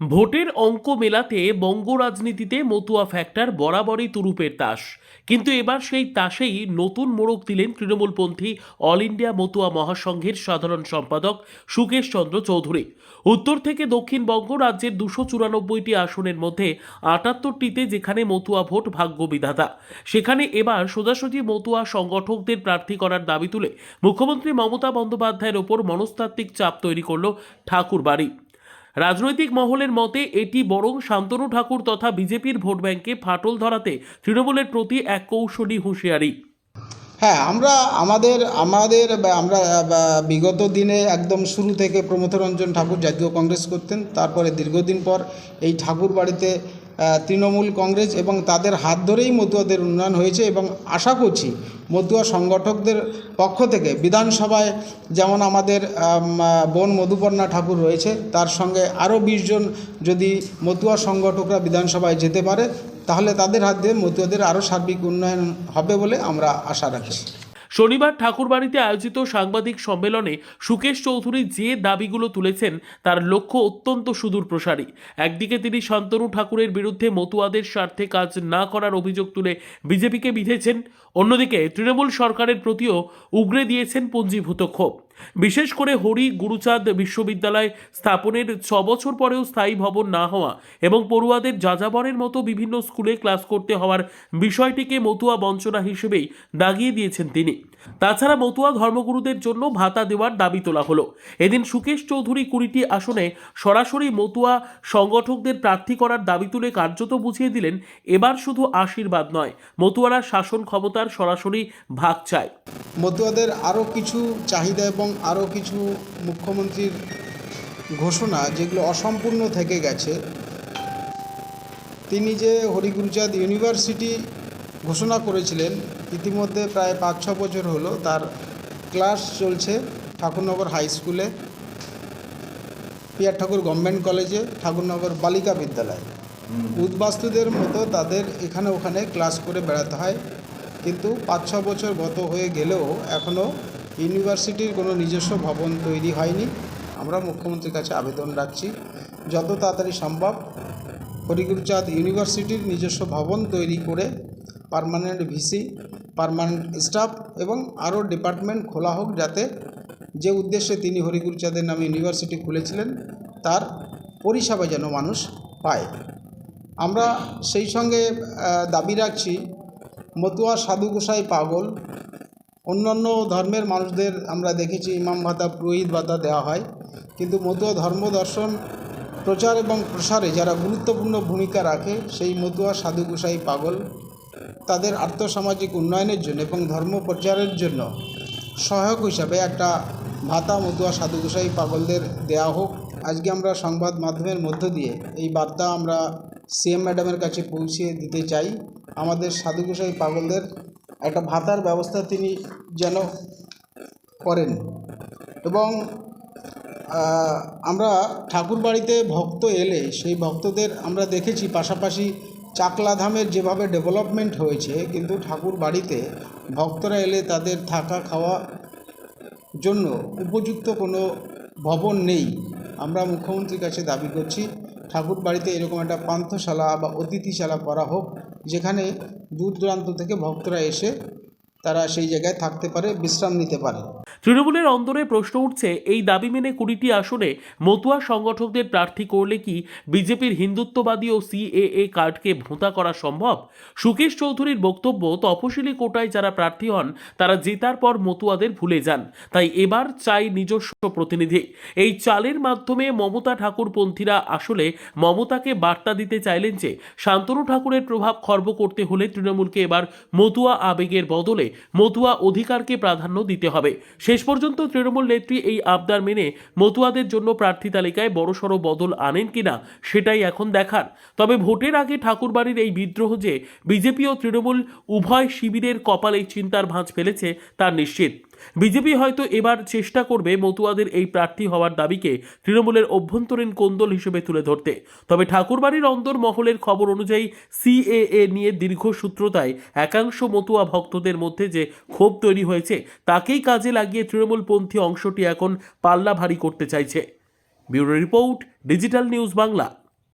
ভোটের অঙ্ক মেলাতে বঙ্গ রাজনীতিতে মতুয়া ফ্যাক্টর বরাবরই তুরুপের তাস। কিন্তু এবার সেই তাসেই নতুন মোড়ক দিলেন তৃণমূলপন্থী অল ইন্ডিয়া মতুয়া মহাসংঘের সাধারণ সম্পাদক সুকেশ চন্দ্র চৌধুরী। উত্তর থেকে দক্ষিণবঙ্গ রাজ্যের দুশো চুরানব্বইটি আসনের মধ্যে আটাত্তরটিতে যেখানে মতুয়া ভোট ভাগ্য বিধাতা সেখানে এবার সোজাসুজি মতুয়া সংগঠকদের প্রার্থী করার দাবি তুলে মুখ্যমন্ত্রী মমতা বন্দ্যোপাধ্যায়ের ওপর মনস্তাত্ত্বিক চাপ তৈরি করল ঠাকুর বাড়ি রাজনৈতিক মহলের মতে, এটি বরং শান্তনু ঠাকুর তথা বিজেপির ভোট ব্যাংকে ফাটল ধরাতে তৃণমূলের প্রতি এক কৌশলী হুঁশিয়ারি। হ্যাঁ আমরা আমাদের আমাদের আমরা বিগত দিনে একদম শুরু থেকে প্রমথরঞ্জন ঠাকুর জাতীয় কংগ্রেস করতেন, তারপরে দীর্ঘদিন পর এই ঠাকুর বাড়িতে তৃণমূল কংগ্রেস এবং তাদের হাত ধরেই মতুয়াদের উন্নয়ন হয়েছে এবং আশা করছি মতুয়া সংগঠকদের পক্ষ থেকে বিধানসভায় যেমন আমাদের আম, বোন মধুপর্ণা ঠাকুর রয়েছে তার সঙ্গে আরও বিশ জন যদি মতুয়া সংগঠকরা বিধানসভায় যেতে পারে তাহলে তাদের হাত দিয়ে মতুয়াদের আরও সার্বিক উন্নয়ন হবে বলে আমরা আশা রাখি। শনিবার ঠাকুরবাড়িতে আয়োজিত সাংবাদিক সম্মেলনে সুকেশ চৌধুরী যে দাবিগুলো তুলেছেন তার লক্ষ্য অত্যন্ত সুদূর প্রসারী। একদিকে তিনি শান্তনু ঠাকুরের বিরুদ্ধে মতুয়াদের স্বার্থে কাজ না করার অভিযোগ তুলে বিজেপিকে বিঁধেছেন, অন্যদিকে তৃণমূল সরকারের প্রতিও উগরে দিয়েছেন পুঞ্জীভূত ক্ষোভ। বিশেষ করে হরি গুরুচাঁদ বিশ্ববিদ্যালয় স্থাপনের ছ বছর পরেও স্থায়ী ভবন না হওয়া এবং পড়ুয়াদের যাযাবরের মতো বিভিন্ন স্কুলে ক্লাস করতে হওয়ার বিষয়টিকে মতুয়া বঞ্চনা হিসেবেই দাগিয়ে দিয়েছেন তিনি। তাছাড়া মতুয়া ধর্মগুরুদের জন্য ভাতা দেওয়ার দাবি তোলা হলো। এদিন সুকেশ চৌধুরী কুড়িটি আসনে সরাসরি মতুয়া সংগঠকদের প্রার্থী করার দাবি তুলে কার্যত বুঝিয়ে দিলেন, এবার শুধু আশীর্বাদ নয়, মতুয়ারা শাসন ক্ষমতার সরাসরি ভাগ চায়। মতুয়াদের আরও কিছু চাহিদা এবং আরও কিছু মুখ্যমন্ত্রীর ঘোষণা যেগুলো অসম্পূর্ণ থেকে গেছে। তিনি যে হরিগুরুচাঁদ ইউনিভার্সিটি ঘোষণা করেছিলেন ইতিমধ্যে প্রায় পাঁচ ছ বছর হলো তার ক্লাস চলছে ঠাকুরনগর হাই স্কুলে পিয়ার ঠাকুর গভর্নমেন্ট কলেজে ঠাকুরনগর বালিকা বিদ্যালয়। উদ্বাস্তুদের মতো তাদের এখানে ওখানে ক্লাস করে বেড়াতে হয়। কিন্তু পাঁচ ছ বছর গত হয়ে গেলেও এখনও ইউনিভার্সিটির কোনো নিজস্ব ভবন তৈরি হয়নি। আমরা মুখ্যমন্ত্রীর কাছে আবেদন রাখছি, যত তাড়াতাড়ি সম্ভব হরিগুরুচাঁদ ইউনিভার্সিটির নিজস্ব ভবন তৈরি করে পার্মানেন্ট ভিসি, পারমানেন্ট স্টাফ এবং আরও ডিপার্টমেন্ট খোলা হোক যাতে যে উদ্দেশ্যে তিনি হরিগুরুচাঁদের নামে ইউনিভার্সিটি খুলেছিলেন, তার পরিষেবা যেন মানুষ পায়। আমরা সেই সঙ্গে দাবি রাখছি মতুয়া সাধু গোসাই পাগল। অন্যান্য ধর্মের মানুষদের আমরা দেখেছি, ইমাম ভাতা, পুরোহিত ভাতা দেওয়া হয়। কিন্তু মতুয়া ধর্ম দর্শন, প্রচার এবং প্রসারে যারা গুরুত্বপূর্ণ ভূমিকা রাখে, সেই মতুয়া সাধু গোসাই পাগল তাদের আর্থসামাজিক উন্নয়নের জন্য এবং ধর্ম প্রচারের জন্য সহায়ক হিসাবে একটা ভাতা মতুয়া সাধু গোসাই পাগলদের দেওয়া হোক। আজকে আমরা সংবাদ মাধ্যমের মধ্য দিয়ে এই বার্তা আমরা সিএম ম্যাডামের কাছে পৌঁছিয়ে দিতে চাই। আমাদের সাধু গোসাই পাগলদের একটা ভাতার ব্যবস্থা তিনি যেন করেন। এবং আমরা ঠাকুর বাড়িতে ভক্ত এলে, সেই ভক্তদের আমরা দেখেছি, পাশাপাশি চাকলাধামের যেভাবে ডেভেলপমেন্ট হয়েছে, কিন্তু ঠাকুর বাড়িতে ভক্তরা এলে তাদের থাকা খাওয়া জন্য উপযুক্ত কোনো ভবন নেই। আমরা মুখ্যমন্ত্রীর কাছে দাবি করছি ঠাকুর বাড়িতে এরকম একটা পান্থশালা বা অতিথিশালা করা হোক, যেখানে দূর দূরান্ত থেকে ভক্তরা এসে তারা সেই জায়গায় থাকতে পারে, বিশ্রাম নিতে পারে। তৃণমূলের অন্দরে প্রশ্ন উঠছে, এই দাবি মেনে কুড়িটি আসনে মতুয়া সংগঠকদের প্রার্থী করলে কি বিজেপির হিন্দুত্ববাদী ও সিএএ কার্ডকে ভোঁতা করা সম্ভব? সুকেশ চৌধুরীর বক্তব্য, তপশিলি কোটায় যারা প্রার্থী হন, তারা জেতার পর মতুয়াদের ভুলে যান। তাই এবার চাই নিজস্ব প্রতিনিধি। এই চালের মাধ্যমে মমতা ঠাকুরপন্থীরা আসলে মমতাকে বার্তা দিতে চাইলেন যে, শান্তনু ঠাকুরের প্রভাব খর্ব করতে হলে তৃণমূলকে এবার মতুয়া আবেগের বদলে মতুয়া অধিকারকে প্রাধান্য দিতে হবে। শেষ পর্যন্ত তৃণমূল নেত্রী এই আবদার মেনে মতুয়াদের জন্য প্রার্থী তালিকায় বড়সড় বদল আনেন কিনা সেটাই এখন দেখার। তবে ভোটের আগে ঠাকুরবাড়ির এই বিদ্রোহ যে বিজেপি ও তৃণমূল উভয় শিবিরের কপালে চিন্তার ভাঁজ ফেলেছে তা নিশ্চিত। বিজেপি হয়তো এবার চেষ্টা করবে মতুয়াদের এই প্রার্থী হওয়ার দাবিকে তৃণমূলের অভ্যন্তরীণ কোন্দল হিসেবে তুলে ধরতে। তবে ঠাকুরবাড়ির অন্দর মহলের খবর অনুযায়ী সিএএ নিয়ে দীর্ঘসূত্রতায় একাংশ মতুয়া ভক্তদের মধ্যে যে ক্ষোভ তৈরি হয়েছে, তাকেই কাজে লাগিয়ে তৃণমূলপন্থী অংশটি এখন পাল্লা ভারী করতে চাইছে। Bureau report, digital news Bangla.